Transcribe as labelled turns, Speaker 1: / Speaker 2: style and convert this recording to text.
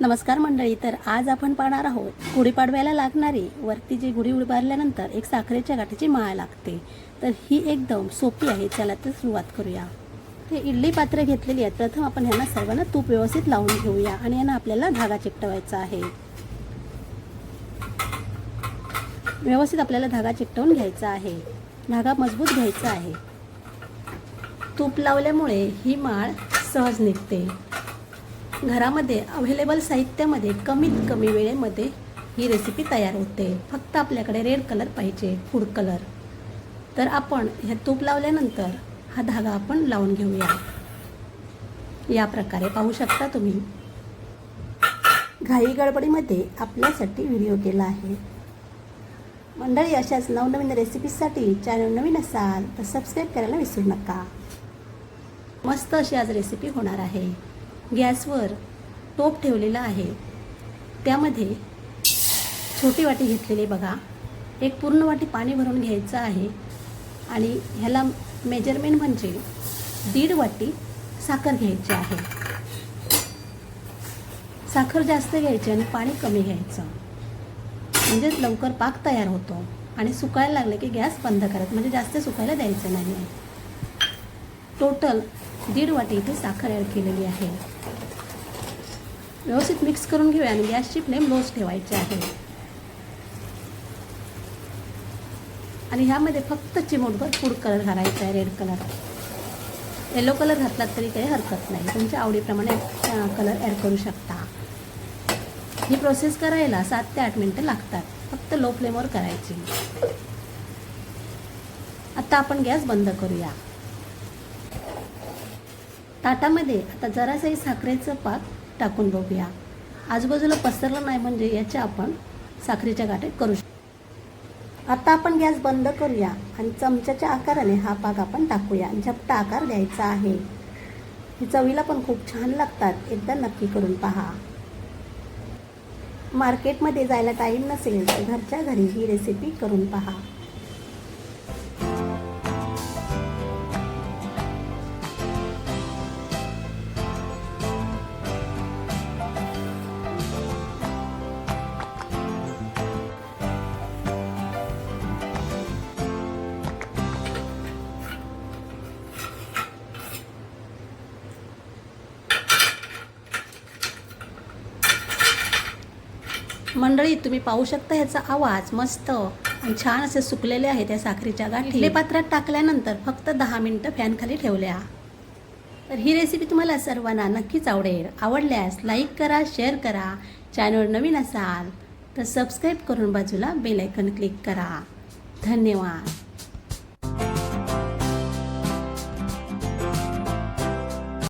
Speaker 1: नमस्कार मंडळी तर आज आपण पाहणार आहोत गुढीपाडव्याला लागणारी वरती जी गुढी उभारल्यानंतर एक साखरेच्या गाठीची माळ लागते. तर ही एकदम सोपी आहे चला तर सुरुवात करूया. ते इडली पात्र घेतलेली आहेत प्रथम आपण ह्यांना सर्वांना तूप व्यवस्थित लावून घेऊया आणि यांना आपल्याला धागा चिकटवायचा आहे. व्यवस्थित आपल्याला धागा चिकटवून घ्यायचा आहे. धागा मजबूत घ्यायचा आहे. तूप लावल्यामुळे ही माळ सहज निघते. घरामध्ये अवेलेबल साहित्यामध्ये कमीत कमी वेळेमध्ये ही रेसिपी तयार होते. फक्त आपल्याकडे रेड कलर पाहिजे फूड कलर तर आपण हे तूप लावल्यानंतर हा धागा आपण लावून घेऊया. या प्रकारे पाहू शकता तुम्ही. घाई गडबडीमध्ये आपल्यासाठी व्हिडिओ केला आहे. मंडळी अशाच नवनवीन रेसिपीसाठी चॅनल नवीन असाल तर सबस्क्राईब करायला विसरू नका. मस्त अशी आज रेसिपी होणार आहे. गॅसवर टोप ठेवलेला आहे. त्यामध्ये छोटी वाटी घेतलेली बघा. एक पूर्ण वाटी पाणी भरून घ्यायचं आहे आणि ह्याला मेजरमेंट म्हणजे दीड वाटी साखर घ्यायची आहे. साखर जास्त घ्यायची आणि पाणी कमी घ्यायचं. म्हणजे लवकर पाक तयार होतो आणि सुकायला लागले की गॅस बंद करत म्हणजे जास्त सुकायला द्यायचं नाही टोटल दीड वाटी इथे साखर ॲड केलेली आहे. व्यवस्थित मिक्स करून घेऊया आणि गॅसची फ्लेम लोच ठेवायची आहे. आणि ह्यामध्ये फक्त चिमूटभर फूड कलर घालायचा आहे रेड कलर येलो कलर घातलात तरी काही हरकत नाही. तुमच्या आवडीप्रमाणे कलर ॲड करू शकता. ही प्रोसेस करायला सात ते आठ मिनटं लागतात. फक्त लो फ्लेमवर करायची. आता आपण गॅस बंद करूया. ताटामध्ये आता जरासही साखरेचं पाक टाकून बघूया. आजूबाजूला पसरलं नाही म्हणजे याच्या आपण साखरेच्या गाठीत करू शकतो आता आपण गॅस बंद करूया आणि चमच्याच्या आकाराने हा पाक आपण टाकूया. झपटा आकार द्यायचा आहे. ही चवीला पण खूप छान लागतात. एकदा नक्की करून पहा. मार्केटमध्ये जायला टाईम नसेल तर घरच्या घरी ही रेसिपी करून पहा. मंडळी तुम्ही पाहू शकता ह्याचा आवाज मस्त आणि छान असे सुकलेले आहे त्या साखरेच्या गाठी. इडली पात्रात टाकल्यानंतर फक्त दहा मिनटं फॅनखाली ठेवल्या. तर ही रेसिपी तुम्हाला सर्वांना नक्कीच आवडेल. आवडल्यास लाईक करा शेअर करा. चॅनल नवीन असाल तर सबस्क्राईब करून बाजूला बेल आयकन क्लिक करा. धन्यवाद.